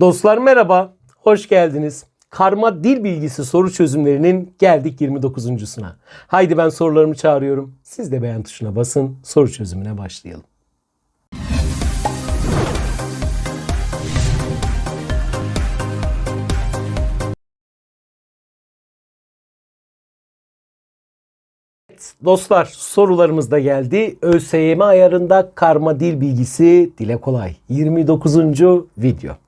Dostlar merhaba, hoş geldiniz. Karma dil bilgisi soru çözümlerinin geldik 29.suna. Haydi ben sorularımı çağırıyorum. Siz de beğen tuşuna basın, soru çözümüne başlayalım. Dostlar sorularımız da geldi. ÖSYM ayarında karma dil bilgisi dile kolay. 29. video.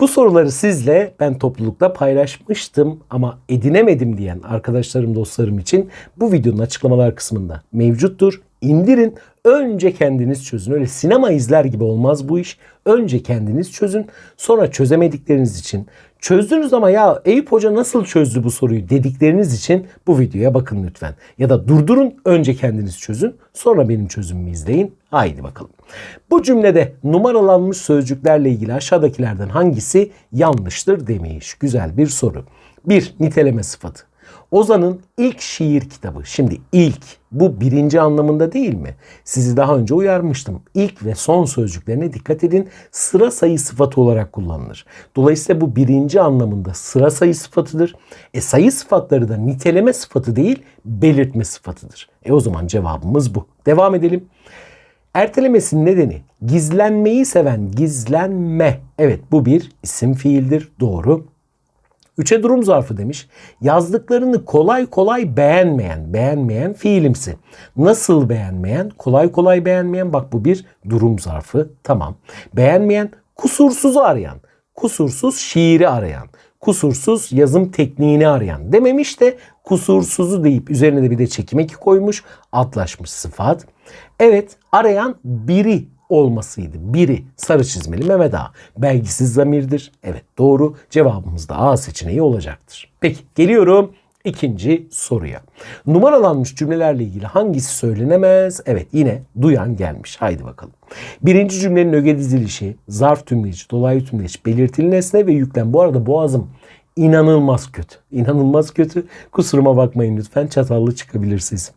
Bu soruları sizle ben toplulukta paylaşmıştım ama edinemedim diyen arkadaşlarım dostlarım için bu videonun açıklamalar kısmında mevcuttur. İndirin önce kendiniz çözün. Öyle sinema izler gibi olmaz bu iş. Önce kendiniz çözün. Sonra çözemedikleriniz için çözdünüz ama ya Eyüp Hoca nasıl çözdü bu soruyu dedikleriniz için bu videoya bakın lütfen. Ya da durdurun önce kendiniz çözün. Sonra benim çözümümü izleyin. Haydi bakalım. Bu cümlede numaralanmış sözcüklerle ilgili aşağıdakilerden hangisi yanlıştır demiş. Güzel bir soru. 1. Niteleme sıfatı. Ozan'ın ilk şiir kitabı. Şimdi ilk bu birinci anlamında değil mi? Sizi daha önce uyarmıştım. İlk ve son sözcüklerine dikkat edin. Sıra sayı sıfatı olarak kullanılır. Dolayısıyla bu birinci anlamında sıra sayı sıfatıdır. E sayı sıfatları da niteleme sıfatı değil belirtme sıfatıdır. E o zaman cevabımız bu. Devam edelim. Ertelemesinin nedeni gizlenmeyi seven gizlenme. Evet bu bir isim fiildir. Doğru. Üçe durum zarfı demiş. Yazdıklarını kolay kolay beğenmeyen, beğenmeyen fiilimsi. Nasıl beğenmeyen? Kolay kolay beğenmeyen. Bak bu bir durum zarfı. Tamam. Beğenmeyen kusursuzu arayan. Kusursuz şiiri arayan. Kusursuz yazım tekniğini arayan. Dememiş de kusursuzu deyip üzerine de bir de çekim eki koymuş. Atlaşmış sıfat. Evet arayan biri olmasıydı. Biri sarı çizmeli Mehmet Ağa. Belgisiz zamirdir. Evet doğru. Cevabımız da A seçeneği olacaktır. Peki geliyorum ikinci soruya. Numaralanmış cümlelerle ilgili hangisi söylenemez? Evet yine duyan gelmiş. Haydi bakalım. Birinci cümlenin öge dizilişi, zarf tümleç, dolaylı tümleç, belirtili nesne ve yüklem. Bu arada boğazım inanılmaz kötü. İnanılmaz kötü. Kusuruma bakmayın lütfen. Çatallı çıkabilir sesim.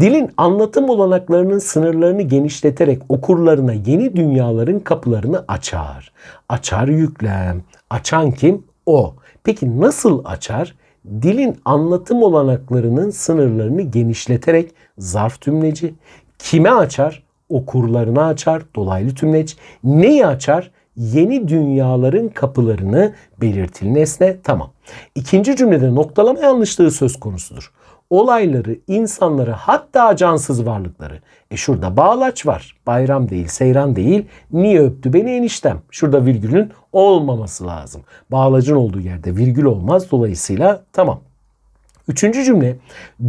Dilin anlatım olanaklarının sınırlarını genişleterek okurlarına yeni dünyaların kapılarını açar. Açar yüklem. Açan kim? O. Peki nasıl açar? Dilin anlatım olanaklarının sınırlarını genişleterek zarf tümleci. Kime açar? Okurlarına açar. Dolaylı tümleç. Neyi açar? Yeni dünyaların kapılarını belirtili nesne. Tamam. İkinci cümlede noktalama yanlışlığı söz konusudur olayları, insanları hatta cansız varlıkları. E şurada bağlaç var. Bayram değil, seyran değil. Niye öptü beni eniştem? Şurada virgülün olmaması lazım. Bağlacın olduğu yerde virgül olmaz. Dolayısıyla tamam. Üçüncü cümle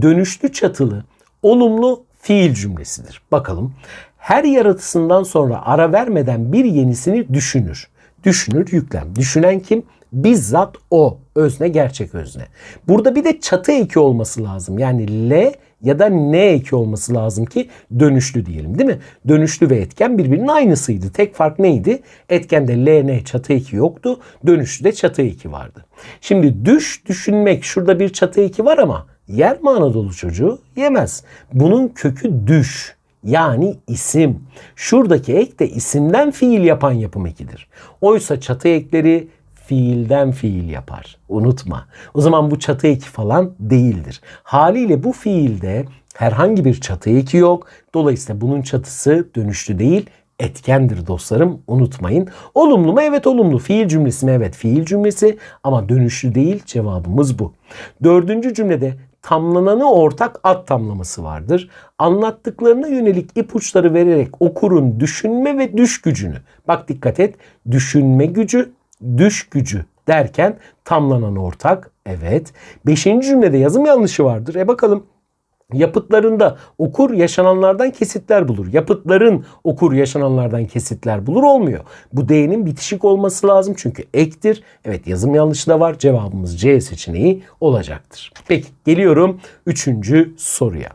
dönüşlü çatılı olumlu fiil cümlesidir. Bakalım. Her yaratısından sonra ara vermeden bir yenisini düşünür. Düşünür yüklem. Düşünen kim? Bizzat o özne gerçek özne. Burada bir de çatı eki olması lazım. Yani L ya da N eki olması lazım ki dönüşlü diyelim değil mi? Dönüşlü ve etken birbirinin aynısıydı. Tek fark neydi? Etkende L, N çatı eki yoktu. Dönüşlü de çatı eki vardı. Şimdi düş, düşünmek şurada bir çatı eki var ama yer mi Anadolu çocuğu? Yemez. Bunun kökü düş. Yani isim. Şuradaki ek de isimden fiil yapan yapım ekidir. Oysa çatı ekleri fiilden fiil yapar. Unutma. O zaman bu çatı eki falan değildir. Haliyle bu fiilde herhangi bir çatı eki yok. Dolayısıyla bunun çatısı dönüşlü değil, etkendir dostlarım. Unutmayın. Olumlu mu? Evet olumlu. Fiil cümlesi mi? Evet fiil cümlesi. Ama dönüşlü değil. Cevabımız bu. Dördüncü cümlede tamlananı ortak at tamlaması vardır. Anlattıklarına yönelik ipuçları vererek okurun düşünme ve düş gücünü. Bak dikkat et. Düşünme gücü düş gücü derken tamlanan ortak. Evet. Beşinci cümlede yazım yanlışı vardır. E bakalım Yapıtlarında okur yaşananlardan kesitler bulur. Yapıtların okur yaşananlardan kesitler bulur olmuyor. Bu D'nin bitişik olması lazım çünkü ektir. Evet yazım yanlışı da var. Cevabımız C seçeneği olacaktır. Peki geliyorum üçüncü soruya.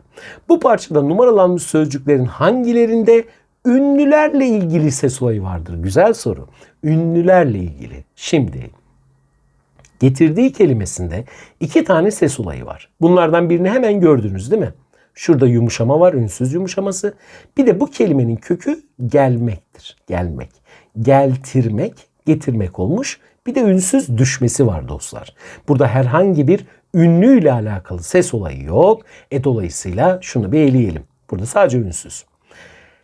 Bu parçada numaralanmış sözcüklerin hangilerinde ünlülerle ilgili ses olayı vardır? Güzel soru. Ünlülerle ilgili. Şimdi getirdiği kelimesinde iki tane ses olayı var. Bunlardan birini hemen gördünüz değil mi? Şurada yumuşama var, ünsüz yumuşaması. Bir de bu kelimenin kökü gelmektir. Gelmek. Geltirmek, getirmek olmuş. Bir de ünsüz düşmesi var dostlar. Burada herhangi bir ünlüyle alakalı ses olayı yok. E dolayısıyla şunu bir eleyelim. Burada sadece ünsüz.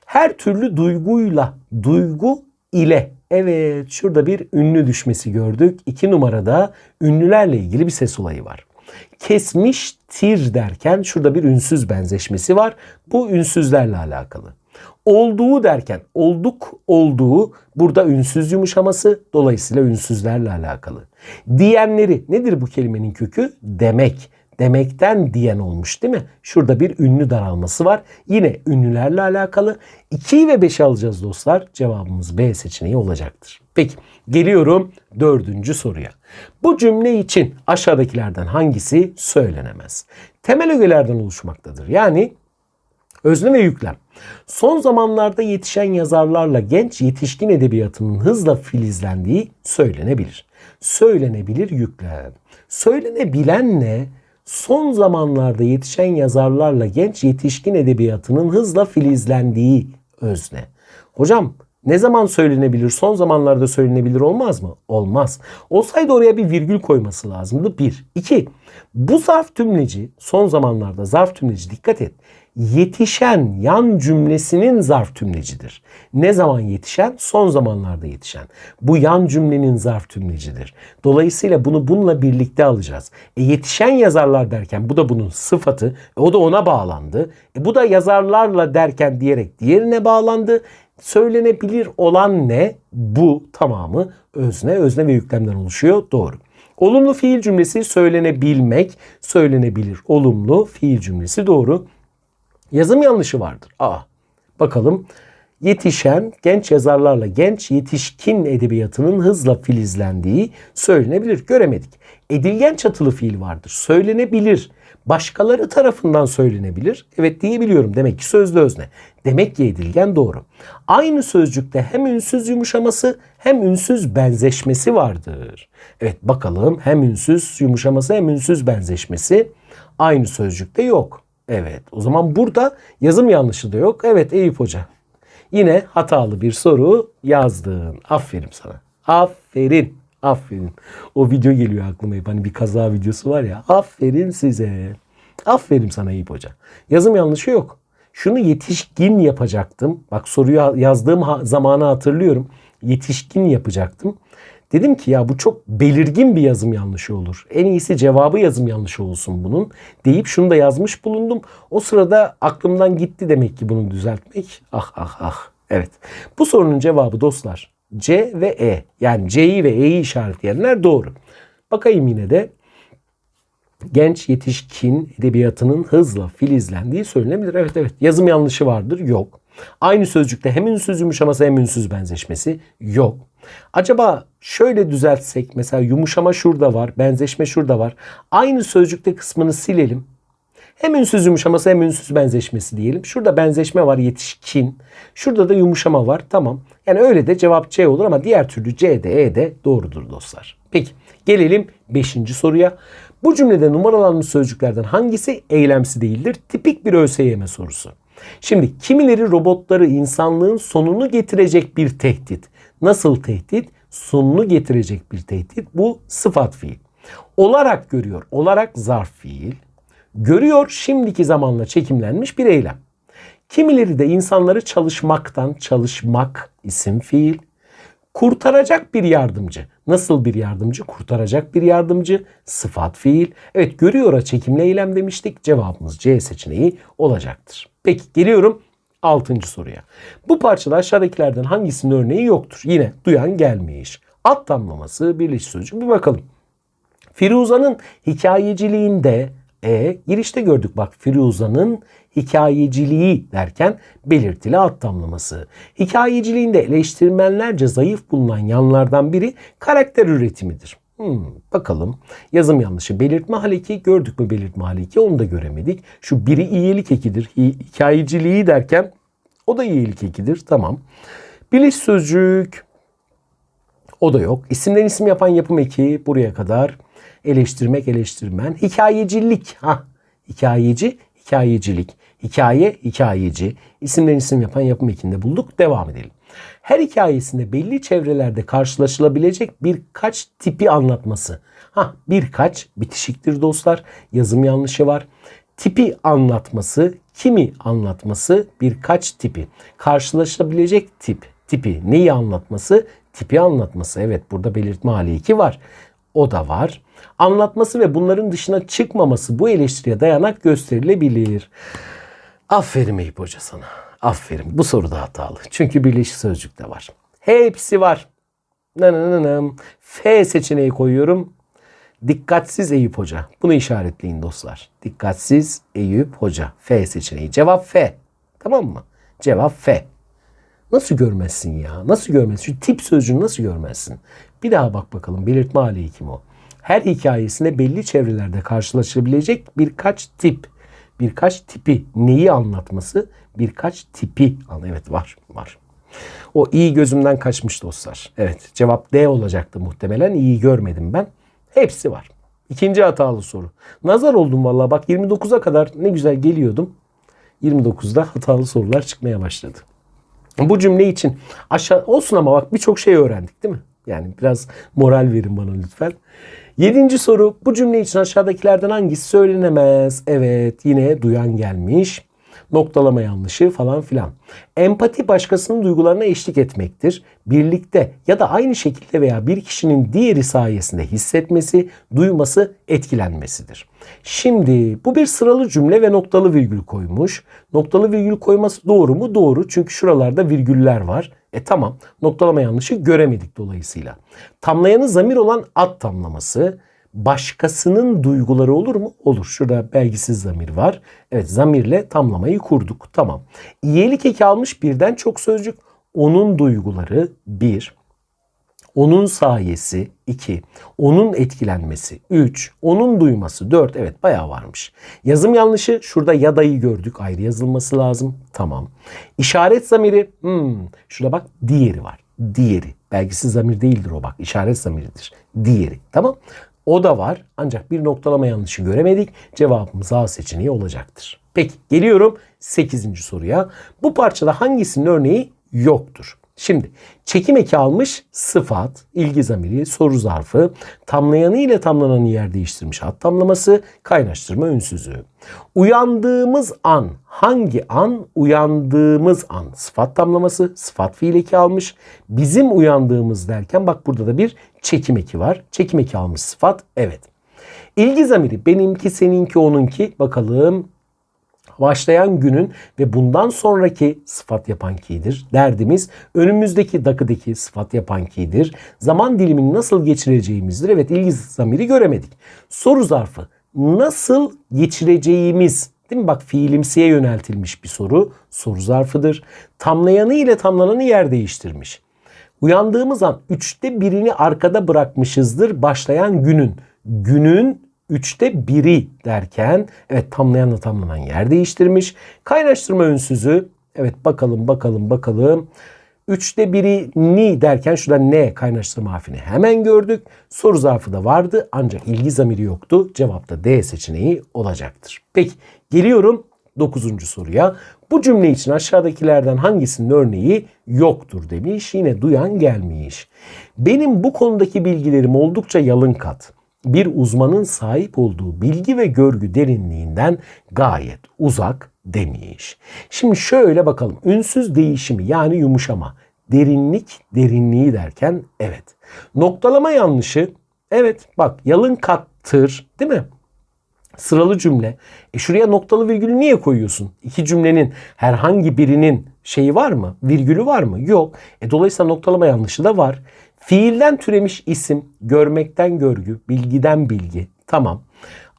Her türlü duyguyla, duygu ile. Evet şurada bir ünlü düşmesi gördük. İki numarada ünlülerle ilgili bir ses olayı var. Kesmiştir derken şurada bir ünsüz benzeşmesi var. Bu ünsüzlerle alakalı. Olduğu derken olduk olduğu burada ünsüz yumuşaması dolayısıyla ünsüzlerle alakalı. Diyenleri nedir bu kelimenin kökü? Demek. Demekten diyen olmuş değil mi? Şurada bir ünlü daralması var. Yine ünlülerle alakalı. 2'yi ve 5'i alacağız dostlar. Cevabımız B seçeneği olacaktır. Peki geliyorum dördüncü soruya. Bu cümle için aşağıdakilerden hangisi söylenemez? Temel ögelerden oluşmaktadır. Yani Özne ve yüklem. Son zamanlarda yetişen yazarlarla genç yetişkin edebiyatının hızla filizlendiği söylenebilir. Söylenebilir yüklem. Söylenebilen ne? Son zamanlarda yetişen yazarlarla genç yetişkin edebiyatının hızla filizlendiği özne. Hocam ne zaman söylenebilir? Son zamanlarda söylenebilir olmaz mı? Olmaz. Olsaydı oraya bir virgül koyması lazımdı. Bir. İki. Bu zarf tümleci son zamanlarda zarf tümleci dikkat et yetişen yan cümlesinin zarf tümlecidir. Ne zaman yetişen? Son zamanlarda yetişen. Bu yan cümlenin zarf tümlecidir. Dolayısıyla bunu bununla birlikte alacağız. E, yetişen yazarlar derken bu da bunun sıfatı. E, o da ona bağlandı. E, bu da yazarlarla derken diyerek diğerine bağlandı. Söylenebilir olan ne? Bu tamamı özne, özne ve yüklemden oluşuyor. Doğru. Olumlu fiil cümlesi söylenebilmek, söylenebilir. Olumlu fiil cümlesi doğru. Yazım yanlışı vardır. A. Bakalım. Yetişen genç yazarlarla genç yetişkin edebiyatının hızla filizlendiği söylenebilir. Göremedik. Edilgen çatılı fiil vardır. Söylenebilir. Başkaları tarafından söylenebilir. Evet diyebiliyorum. Demek ki sözlü özne. Demek ki edilgen doğru. Aynı sözcükte hem ünsüz yumuşaması hem ünsüz benzeşmesi vardır. Evet bakalım hem ünsüz yumuşaması hem ünsüz benzeşmesi aynı sözcükte yok. Evet o zaman burada yazım yanlışı da yok. Evet Eyüp Hoca. Yine hatalı bir soru yazdın. Aferin sana. Aferin. Aferin. O video geliyor aklıma hep. Hani bir kaza videosu var ya. Aferin size. Aferin sana Eyüp Hoca. Yazım yanlışı yok. Şunu yetişkin yapacaktım. Bak soruyu yazdığım zamanı hatırlıyorum. Yetişkin yapacaktım. Dedim ki ya bu çok belirgin bir yazım yanlışı olur. En iyisi cevabı yazım yanlışı olsun bunun deyip şunu da yazmış bulundum. O sırada aklımdan gitti demek ki bunu düzeltmek. Ah ah ah. Evet. Bu sorunun cevabı dostlar C ve E. Yani C'yi ve E'yi işaretleyenler doğru. Bakayım yine de genç yetişkin edebiyatının hızla filizlendiği söylenebilir. Evet evet yazım yanlışı vardır. Yok. Aynı sözcükte hem ünsüz yumuşaması hem ünsüz benzeşmesi yok. Acaba şöyle düzeltsek mesela yumuşama şurada var, benzeşme şurada var. Aynı sözcükte kısmını silelim. Hem ünsüz yumuşaması hem ünsüz benzeşmesi diyelim. Şurada benzeşme var yetişkin. Şurada da yumuşama var. Tamam. Yani öyle de cevap C olur ama diğer türlü C de E de doğrudur dostlar. Peki gelelim 5. soruya. Bu cümlede numaralanmış sözcüklerden hangisi eylemsi değildir? Tipik bir ÖSYM sorusu. Şimdi kimileri robotları insanlığın sonunu getirecek bir tehdit. Nasıl tehdit? Sonunu getirecek bir tehdit. Bu sıfat fiil. Olarak görüyor. Olarak zarf fiil. Görüyor şimdiki zamanla çekimlenmiş bir eylem. Kimileri de insanları çalışmaktan çalışmak isim fiil. Kurtaracak bir yardımcı. Nasıl bir yardımcı? Kurtaracak bir yardımcı. Sıfat fiil. Evet görüyor'a çekimli eylem demiştik. Cevabımız C seçeneği olacaktır. Peki geliyorum 6. soruya. Bu parçada aşağıdakilerden hangisinin örneği yoktur? Yine duyan gelmiş. Alt tamlaması birleşik sözcük bir bakalım. Firuza'nın hikayeciliğinde e girişte gördük bak Firuza'nın hikayeciliği derken belirtili tamlaması. Hikayeciliğinde eleştirmenlerce zayıf bulunan yanlardan biri karakter üretimidir. Hmm, bakalım. Yazım yanlışı. Belirtme haleki gördük mü belirtme haleki onu da göremedik. Şu biri iyilik ekidir. Hikayeciliği derken o da iyilik ekidir. Tamam. Biliş sözcük o da yok. İsimden isim yapan yapım eki buraya kadar. Eleştirmek, eleştirmen. Hikayecilik. Ha, hikayeci, hikayecilik. Hikaye, hikayeci. İsimden isim yapan yapım ekinde bulduk. Devam edelim. Her hikayesinde belli çevrelerde karşılaşılabilecek birkaç tipi anlatması. Ha birkaç bitişiktir dostlar. Yazım yanlışı var. Tipi anlatması, kimi anlatması, birkaç tipi. Karşılaşılabilecek tip, tipi. Neyi anlatması? Tipi anlatması. Evet burada belirtme hali 2 var. O da var. Anlatması ve bunların dışına çıkmaması bu eleştiriye dayanak gösterilebilir. Aferin Eyüp Hoca sana. Aferin. Bu soru da hatalı. Çünkü birleşik sözcükte var. Hepsi var. Nanananam. F seçeneği koyuyorum. Dikkatsiz Eyüp Hoca. Bunu işaretleyin dostlar. Dikkatsiz Eyüp Hoca. F seçeneği. Cevap F. Tamam mı? Cevap F. Nasıl görmezsin ya? Nasıl görmezsin? Şu tip sözcüğünü nasıl görmezsin? Bir daha bak bakalım. Belirtme kim o? Her hikayesinde belli çevrelerde karşılaşılabilecek birkaç tip. Birkaç tipi. Neyi anlatması? Birkaç tipi. Evet var. Var. O iyi gözümden kaçmış dostlar. Evet cevap D olacaktı muhtemelen. İyi görmedim ben. Hepsi var. İkinci hatalı soru. Nazar oldum vallahi bak 29'a kadar ne güzel geliyordum. 29'da hatalı sorular çıkmaya başladı. Bu cümle için aşağı olsun ama bak birçok şey öğrendik değil mi? Yani biraz moral verin bana lütfen. Yedinci soru bu cümle için aşağıdakilerden hangisi söylenemez? Evet yine duyan gelmiş. Noktalama yanlışı falan filan. Empati başkasının duygularına eşlik etmektir. Birlikte ya da aynı şekilde veya bir kişinin diğeri sayesinde hissetmesi, duyması, etkilenmesidir. Şimdi bu bir sıralı cümle ve noktalı virgül koymuş. Noktalı virgül koyması doğru mu? Doğru. Çünkü şuralarda virgüller var. E tamam. Noktalama yanlışı göremedik dolayısıyla. Tamlayanı zamir olan at tamlaması başkasının duyguları olur mu? Olur. Şurada belgisiz zamir var. Evet zamirle tamlamayı kurduk. Tamam. İyelik eki almış birden çok sözcük. Onun duyguları bir. Onun sayesi 2. Onun etkilenmesi 3. Onun duyması 4. Evet bayağı varmış. Yazım yanlışı şurada yadayı gördük. Ayrı yazılması lazım. Tamam. İşaret zamiri hmm, şurada bak diğeri var. Diğeri. Belgisiz zamir değildir o bak. İşaret zamiridir. Diğeri. Tamam. O da var ancak bir noktalama yanlışı göremedik. Cevabımız A seçeneği olacaktır. Peki geliyorum 8. soruya. Bu parçada hangisinin örneği yoktur? Şimdi çekim eki almış sıfat, ilgi zamiri, soru zarfı, tamlayanı ile tamlananı yer değiştirmiş hat tamlaması, kaynaştırma ünsüzü. Uyandığımız an hangi an? Uyandığımız an sıfat tamlaması, sıfat fiil eki almış. Bizim uyandığımız derken bak burada da bir çekim eki var. Çekim eki almış sıfat evet. İlgi zamiri benimki, seninki, onunki bakalım başlayan günün ve bundan sonraki sıfat yapan ki'dir. Derdimiz önümüzdeki dakikadaki sıfat yapan ki'dir. Zaman dilimini nasıl geçireceğimizdir. Evet ilgi zamiri göremedik. Soru zarfı nasıl geçireceğimiz Değil mi? Bak fiilimsiye yöneltilmiş bir soru. Soru zarfıdır. Tamlayanı ile tamlananı yer değiştirmiş. Uyandığımız an üçte birini arkada bırakmışızdır başlayan günün. Günün üçte biri derken evet tamlayanla tamlanan yer değiştirmiş. Kaynaştırma ünsüzü evet bakalım bakalım bakalım. Üçte biri ni derken şurada ne kaynaştırma harfini hemen gördük. Soru zarfı da vardı ancak ilgi zamiri yoktu. Cevapta D seçeneği olacaktır. Peki geliyorum 9. soruya. Bu cümle için aşağıdakilerden hangisinin örneği yoktur demiş. Yine duyan gelmiş. Benim bu konudaki bilgilerim oldukça yalın kat bir uzmanın sahip olduğu bilgi ve görgü derinliğinden gayet uzak demiş. Şimdi şöyle bakalım. Ünsüz değişimi yani yumuşama. Derinlik, derinliği derken evet. Noktalama yanlışı evet bak yalın kattır değil mi? Sıralı cümle. E şuraya noktalı virgülü niye koyuyorsun? İki cümlenin herhangi birinin şeyi var mı? Virgülü var mı? Yok. E dolayısıyla noktalama yanlışı da var. Fiilden türemiş isim, görmekten görgü, bilgiden bilgi. Tamam.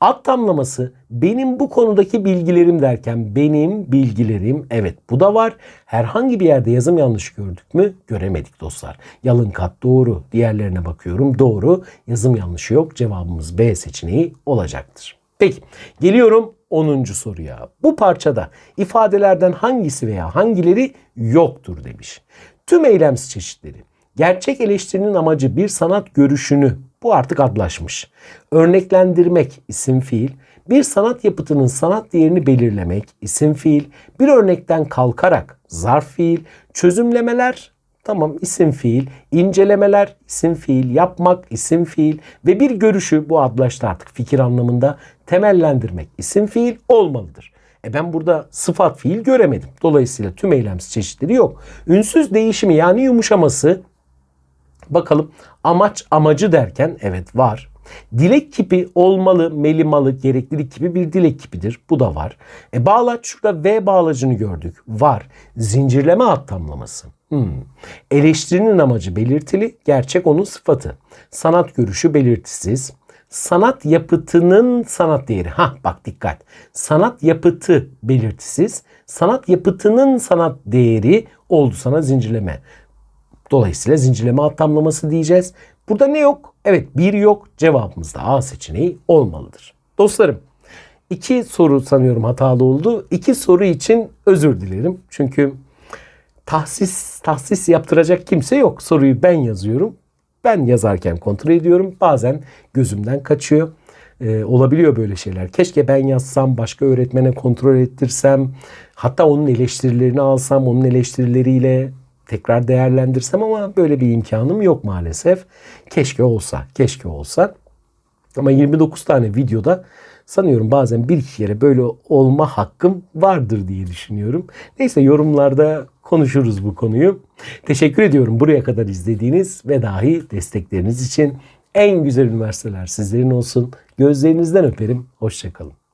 Ad tamlaması benim bu konudaki bilgilerim derken benim bilgilerim evet bu da var. Herhangi bir yerde yazım yanlış gördük mü? Göremedik dostlar. Yalın kat doğru. Diğerlerine bakıyorum doğru. Yazım yanlışı yok. Cevabımız B seçeneği olacaktır. Peki geliyorum 10. soruya. Bu parçada ifadelerden hangisi veya hangileri yoktur demiş. Tüm eylemsiz çeşitleri Gerçek eleştirinin amacı bir sanat görüşünü, bu artık adlaşmış. Örneklendirmek isim fiil, bir sanat yapıtının sanat değerini belirlemek isim fiil, bir örnekten kalkarak zarf fiil, çözümlemeler Tamam isim fiil, incelemeler isim fiil, yapmak isim fiil ve bir görüşü bu adlaştı artık fikir anlamında temellendirmek isim fiil olmalıdır. E ben burada sıfat fiil göremedim. Dolayısıyla tüm eylemsiz çeşitleri yok. Ünsüz değişimi yani yumuşaması Bakalım amaç amacı derken evet var. Dilek kipi olmalı, melimalı, gereklilik kipi bir dilek kipidir. Bu da var. E bağlaç şurada V bağlacını gördük. Var. Zincirleme at tamlaması. Hmm. Eleştirinin amacı belirtili, gerçek onun sıfatı. Sanat görüşü belirtisiz. Sanat yapıtının sanat değeri. Ha bak dikkat. Sanat yapıtı belirtisiz. Sanat yapıtının sanat değeri oldu sana zincirleme. Dolayısıyla zincirleme alt diyeceğiz. Burada ne yok? Evet bir yok. Cevabımız da A seçeneği olmalıdır. Dostlarım iki soru sanıyorum hatalı oldu. İki soru için özür dilerim. Çünkü tahsis tahsis yaptıracak kimse yok. Soruyu ben yazıyorum. Ben yazarken kontrol ediyorum. Bazen gözümden kaçıyor. Ee, olabiliyor böyle şeyler. Keşke ben yazsam, başka öğretmene kontrol ettirsem, hatta onun eleştirilerini alsam, onun eleştirileriyle tekrar değerlendirsem ama böyle bir imkanım yok maalesef. Keşke olsa, keşke olsa. Ama 29 tane videoda sanıyorum bazen bir iki kere böyle olma hakkım vardır diye düşünüyorum. Neyse yorumlarda konuşuruz bu konuyu. Teşekkür ediyorum buraya kadar izlediğiniz ve dahi destekleriniz için. En güzel üniversiteler sizlerin olsun. Gözlerinizden öperim. Hoşçakalın.